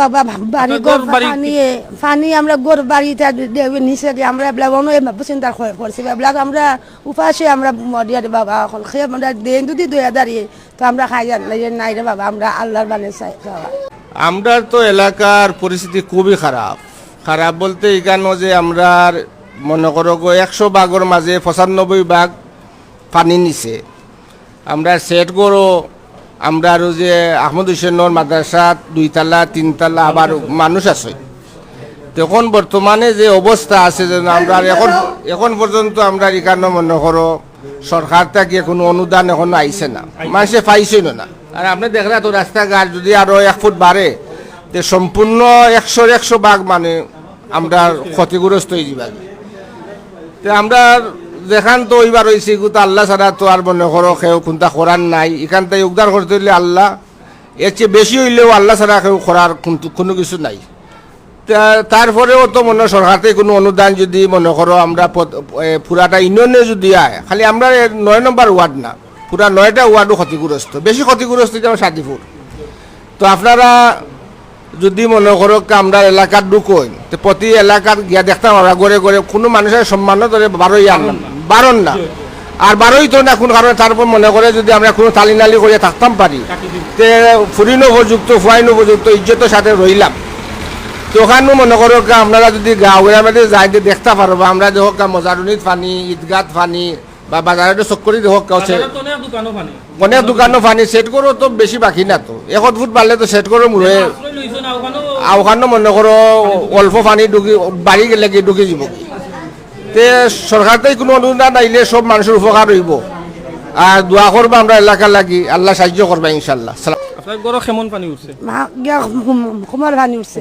বাবা বাড়ি ঘর ঘর পানি পানি আমরা গোর বাড়িতে নিচে আমরা এবলা অন্য চিন্তা করছি। এবলা আমরা উপাসে আমরা বাবা খেয়ে আমরা দেন যদি দয়া দাঁড়িয়ে তো আমরা খাই নাই রে বাবা আমরা আল্লাহর বানে চাই। বাবা আমরা তো এলাকার পরিস্থিতি খুবই খারাপ। খারাপ বলতে এখানে যে আমরা মনে করো গো একশো বাঘের মাঝে পঁচানব্বই বাঘ পানি নিছে। আমরা সেট করো আমরা আরও যে আহমদ হুসেনর মাদ্রাসাত দুইতলা, তিনতলা, আবার মানুষ আছে। তখন বর্তমানে যে অবস্থা আছে যে আমরা এখন এখন পর্যন্ত আমরা এখানে মনে করো, সরকার থেকে কোনো অনুদান এখন আইছে না। মানুষে পাইছেই না। আর আপনি দেখলে তো রাস্তাঘাট যদি আরও এক ফুট বাড়ে, তে সম্পূর্ণ একশোর একশো ভাগ মানে আমরা ক্ষতিগ্রস্ত হয়ে যাবে। আমরা দেখান তো ওইবার হয়েছে তো আল্লাহ ছাড়া তো আর মনে করো কেউ কোনটা করার নাই। এখান থেকে উদ্ধার করতে হইলে আল্লাহ। এর চেয়ে বেশি হইলেও আল্লাহ ছাড়া কেউ করার কোনো কিছু নাই। তারপরেও তো মনে সরকার থেকে কোনো অনুদান যদি মনে করো আমরা পুরাটা ইউনিয়নে যদি আয়, খালি আমরা নয় নম্বর ওয়ার্ড না, পুরা নয়টা ওয়ার্ডও ক্ষতিগ্রস্ত। বেশি ক্ষতিগ্রস্ত যেমন সাদিপুর তো আপনারা যদি মনে করো আমরা এলাকার ঢুকোই তো প্রতি এলাকার গিয়া দেখতাম আমরা ঘরে ঘরে কোনো মানুষের সম্মান ধরে বারোই আনলাম বারণ না। আর বারোই তো না কোনো কারণে তারপর মনে করে যদি আমরা কোনো তালি নালি করে থাকতাম পারি। তে ফুরিন উপযুক্ত ফুয়াইন উপযুক্ত ইজ্জতের সাথে রইলাম। তো ওখানেও মনে করো আপনারা যদি গাঁওয়ের মধ্যে যাই দেখতে পারব আমরা দেখো মজারুনিত ফানি ঈদগাত ফানি বা বাজারে চক্করি দেখো তো অনেক দোকানও পানি ফানি সেট করো তো বেশি বাকি না তো। এখন ফুট পারলে তো সেট করো মুড়ে। ওখানে মনে করো অল্প পানি ঢুকি বাড়ি গেলে কি ঢুকি যাব তে সরকার থেকে কোনো অনুদান আইলে সব মানুষের উপকার হইব। আর দোয়া করব আমরা এলাকা লাগি আল্লাহ সাহায্য করবা ইনশাল্লাহ সালাম। আপনার গরো কেমন পানি উঠছে? কুমার ভানি উঠছে।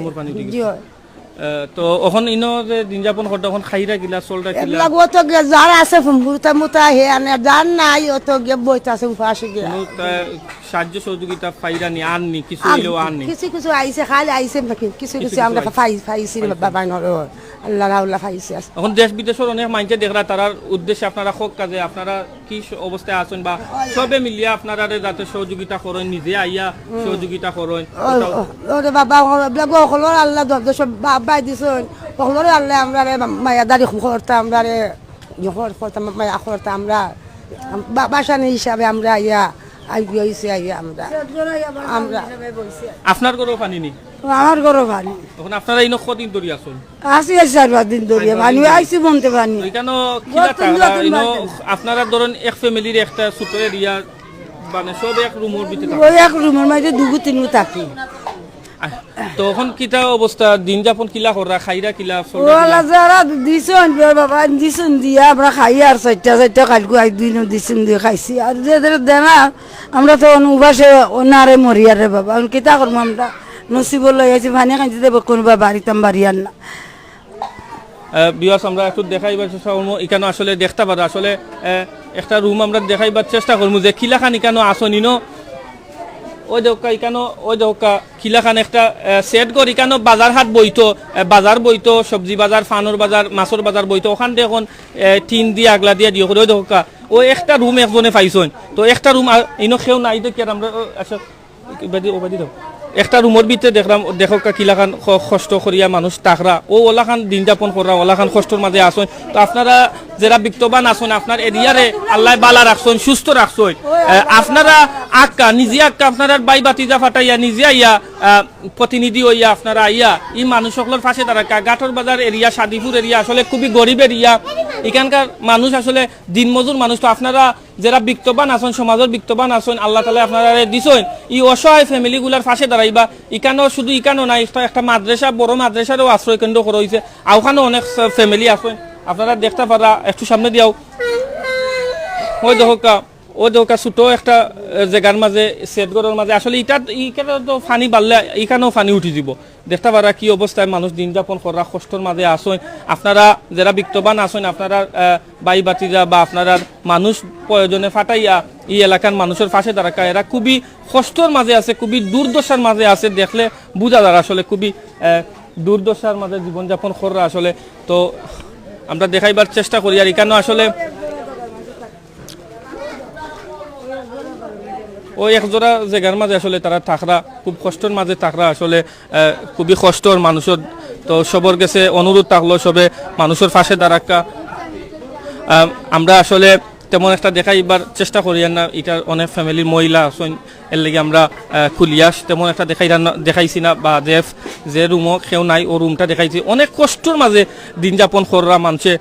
তো ওখান ইনো যে দিন যাপন করতে খাইরা কিলা এগুলা অত গিয়া যার আছে মুতা মুতা হে আনে যার নাই গিয়ে বইতে আছে গিয়া। সাহায্য সহযোগিতা পাইরা নি আননি কিছু হইলেও আননি কিছু কিছু আইছে খালি আইছে কিছু কিছু আমরা পাই পাইছি বাবা নর আল্লাহ পাইছে এখন দেশ বিদেশের অনেক মানুষে দেখরা তারার উদ্দেশ্যে আপনারা হোক কাজে আপনারা কি অবস্থায় আছেন বা সবে মিলিয়ে আপনারা যাতে সহযোগিতা করেন নিজে আইয়া সহযোগিতা করেন ওরে বাবা ওগুলা গখলর আল্লাহ সব বাবাই দিছন। গখলর আল্লাহ আমরা রে মায়া দাড়ি করতাম আমরা রে ইহর করতাম মায়া করতাম আমরা বাসানি হিসাবে আমরা ইয়া আপনার গরো পানি নি? আমার গরো ভানি তখন আপনারা ইনো কদিন ধরে আসুন আসি আসি আর দিন ধরিয়া ভানি আইসি বনতে ভানি ওইখানে কিলা নতুন টাকা নতুন ইনো বাড়ি। আপনারা ধরেন এক ফ্যামিলির একটা ছোট এরিয়া মানে সব এক রুমের ভিতরে। ওই এক রুমের মাঝে দুগু তিনগু থাকি। তখন কিটা অবস্থা? দিন যাপন কিলা করা খাইরা কিলা ওলা? যারা দিছন বাবা দিছন দিয়া আমরা খাই আর চারটা চারটা কালকে আই দিন দিছন দিয়ে খাইছি। আর যে দেনা আমরা তো উবাসে নারে মরিয়ার রে বাবা। কিতা করব আমরা নসিব লই আছি ভানি খাইতে দেবো কোনোবা বাড়িতাম বাড়ি আর না বিয়াস আমরা একটু দেখাইবার চেষ্টা করব। এখানে আসলে দেখতে পারো। আসলে একটা রুম আমরা দেখাইবার চেষ্টা করব যে খিলাখান এখানে আসনি ন? ওই দেখা ইকানো, ওই দেখা খিলাখান একটা সেট কর ইকানো বাজার হাট বইতো বাজার বইতো, সবজি বাজার, ফানোর বাজার মাছর বাজার বইতো, ওখান দিয়ে এখন টিন দিয়ে আগলা দিয়ে দিয়ে ওই দেখা ও একটা রুম একজনে পাইছন। তো একটা রুম ইনো খেও নাই দেখ আমরা আচ্ছা ওবাদি দাও। একটা রুমের ভিতরে দেখলাম দেখো কিলাখান কষ্ট করিয়া মানুষ তাকরা ও ওলাখান দিন যাপন করা ওলাখান কষ্টর মাঝে আসুন তো আপনারা যারা বিত্তবান আসুন আপনার এরিয়ারে আল্লাহ বালা রাখছেন সুস্থ রাখছেন আপনারা আক্কা, নিজে আক্কা আপনারা বাই বাতিজা ফাটাইয়া, নিজে আইয়া প্রতিনিধি হইয়া আপনারা আইয়া, এই মানুষ সকলের ফাঁসে তারা গাঠর বাজার এরিয়া সাদিপুর এরিয়া আসলে খুবই গরিব এরিয়া এখানকার মানুষ আসলে দিনমজুর মানুষ। তো আপনারা যারা বিক্তবান আছেন, সমাজের বিক্তবান আছেন, আল্লাহ তালা আপনারা দিছেন ই অসহায় ফ্যামিলিগুলার পাশে দাঁড়াইবা। ইকানো শুধু ইকানো নাই একটা- মাদ্রাসা, বড় মাদ্রাসারও আশ্রয় কেন্দ্র করা হয়েছে। আর অনেক ফ্যামিলি আছেন আপনারা দেখতে পারা, একটু সামনে দিয়াও। ওই দেখা ও দেখা ছোট একটা আহ, জায়গার মাঝে সেটগড়ের মাঝে আসলে ইটা ইখানে তো ফানি বাড়লে এখানেও ফানি উঠি যাব দেখতে পারা কি অবস্থায় মানুষ দিন যাপন করা কষ্টর মাঝে আসেন আপনারা যারা বিত্তবান আসেন আপনারা বাই বাতিজা বা আপনারা মানুষ প্রয়োজনে ফাটাইয়া এই এলাকার মানুষের পাশে দাঁড়াকা এরা খুবই কষ্টর মাঝে আছে খুবই দুর্দশার মাঝে আছে দেখলে বোঝা যায় আসলে খুবই দুর্দশার মাঝে জীবনযাপন করা আসলে। তো আমরা দেখাইবার চেষ্টা করি আর এখানে আসলে ওই একজোড়া জায়গার মাঝে আসলে তারা থাকরা খুব কষ্টর মাঝে থাকরা আসলে খুবই কষ্টর মানুষের। তো সবর কাছে অনুরোধ থাকল সবে মানুষের পাশে দাঁড়াক্কা। আম, আমরা আসলে তেমন একটা দেখা দেখাইবার চেষ্টা করি না এটার অনেক ফ্যামিলির মহিলা আছেন এর লেগে আমরা খুলিয়াস তেমন একটা দেখাই দেখাইছি না বা যে যে রুমও কেউ নাই ও রুমটা দেখাইছি। অনেক কষ্টর মাঝে দিন যাপন করা মানুষে